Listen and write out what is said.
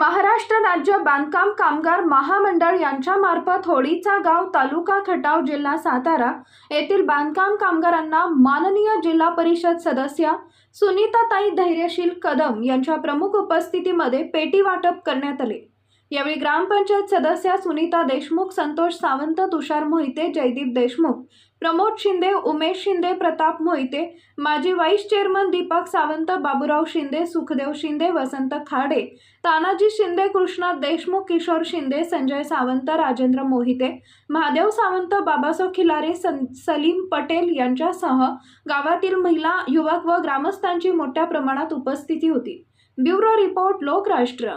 महाराष्ट्र राज्य बांधकाम कामगार महामंडळ यांच्यामार्फत होळीचा गाव तालुका खटाव जिल्हा सातारा येथील बांधकाम कामगारांना माननीय जिल्हा परिषद सदस्य सुनीताताई धैर्यशील कदम यांच्या प्रमुख उपस्थितीमध्ये पेटी वाटप करण्यात आले. यावेळी ग्रामपंचायत सदस्या सुनीता देशमुख संतोष सावंत तुषार मोहिते जयदीप देशमुख प्रमोद शिंदे उमेश शिंदे प्रताप मोहिते माजी व्हाईस चेअरमन दीपक सावंत बाबूराव शिंदे सुखदेव शिंदे वसंत खाडे तानाजी शिंदे कृष्णा देशमुख किशोर शिंदे संजय सावंत राजेंद्र मोहिते महादेव सावंत बाबासाव खिलारे सन सलीम पटेल यांच्यासह गावातील महिला युवक व ग्रामस्थांची मोठ्या प्रमाणात उपस्थिती होती. Bureau report Lokrashtra.